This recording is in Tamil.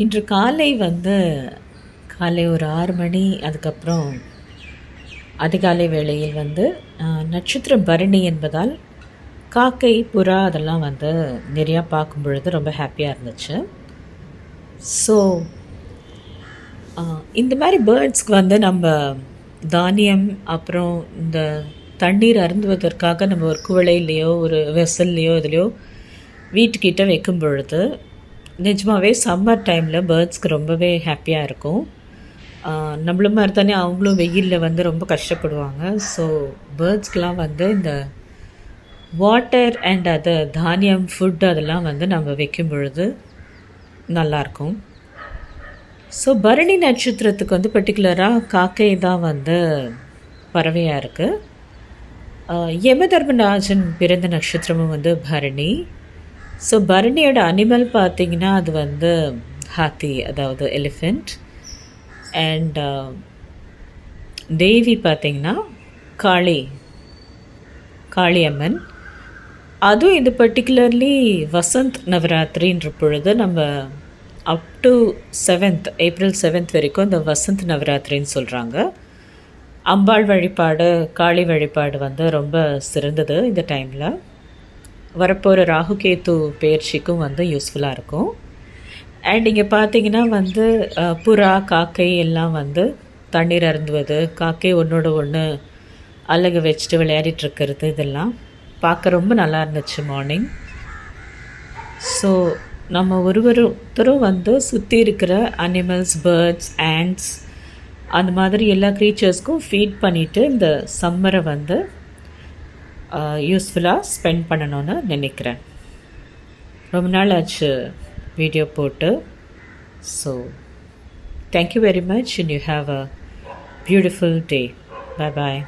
இன்று காலை வந்து காலை ஒரு ஆறு மணி அதுக்கப்புறம் அதிகாலை வேளையில் வந்து நட்சத்திரம் பரணி என்பதால் காக்கை புறா அதெல்லாம் வந்து நிறையா பார்க்கும் பொழுது ரொம்ப ஹாப்பியாக இருந்துச்சு. ஸோ இந்த மாதிரி பேர்ட்ஸ்க்கு வந்து நம்ம தானியம் அப்புறம் இந்த தண்ணீர் அருந்துவதற்காக நம்ம ஒரு குவளையிலையோ ஒரு வெசல்லையோ இதுலையோ வீட்டுக்கிட்ட வைக்கும் பொழுது நிஜமாகவே சம்மர் டைமில் பேர்ட்ஸ்க்கு ரொம்பவே ஹாப்பியாக இருக்கும். நம்மளும் நம்மள மாதிரி தானே அவங்களும் வெயிலில் வந்து ரொம்ப கஷ்டப்படுவாங்க. ஸோ பேர்ட்ஸ்க்கெலாம் வந்து இந்த வாட்டர் அண்ட் அது தானியம் ஃபுட் அதெல்லாம் வந்து நம்ம வைக்கும் பொழுது நல்லாயிருக்கும் ஸோ பரணி நட்சத்திரத்துக்கு வந்து பர்டிகுலராக காக்கை தான் வந்து பறவையாக இருக்குது யமதர்மராஜன் பிறந்த நட்சத்திரமும் வந்து பரணி. ஸோ பரணியோட அனிமல் பார்த்தீங்கன்னா அது வந்து ஹாத்தி அதாவது எலிஃபெண்ட் அண்ட் uh, தேவி பார்த்தீங்கன்னா காளி காளியம்மன். அதுவும் இது பர்டிகுலர்லி வசந்த் நவராத்திரின்ற பொழுது நம்ம up to seventh April seventh வரைக்கும் இந்த வசந்த் நவராத்திரின்னு சொல்கிறாங்க அம்பாள் வழிபாடு காளி வழிபாடு வந்து ரொம்ப சிறந்தது இந்த டைமில் வரப்போகிற ராகுகேத்து பயிற்சிக்கும் வந்து யூஸ்ஃபுல்லாக இருக்கும். அண்ட் இங்கே பார்த்தீங்கன்னா வந்து புறா காக்கை எல்லாம் வந்து தண்ணீர் அருந்துவது காக்கை ஒன்றோட ஒன்று அலகு வச்சுட்டு விளையாடிட்டுருக்கிறது இதெல்லாம் பார்க்க ரொம்ப நல்லா இருந்துச்சு மார்னிங் ஸோ நம்ம ஒருவருத்தரும் வந்து சுற்றி இருக்கிற அனிமல்ஸ் பேர்ட்ஸ் ஆண்ட்ஸ் அந்த மாதிரி எல்லா க்ரீச்சர்ஸ்க்கும் ஃபீட் பண்ணிவிட்டு இந்த சம்மரை வந்து யூஸ்ஃபுல்லாக ஸ்பெண்ட் பண்ணணும்னு நினைக்கிறேன். ரொம்ப நாள் ஆச்சு வீடியோ போட்டு. So thank you very much and you have a beautiful day bye bye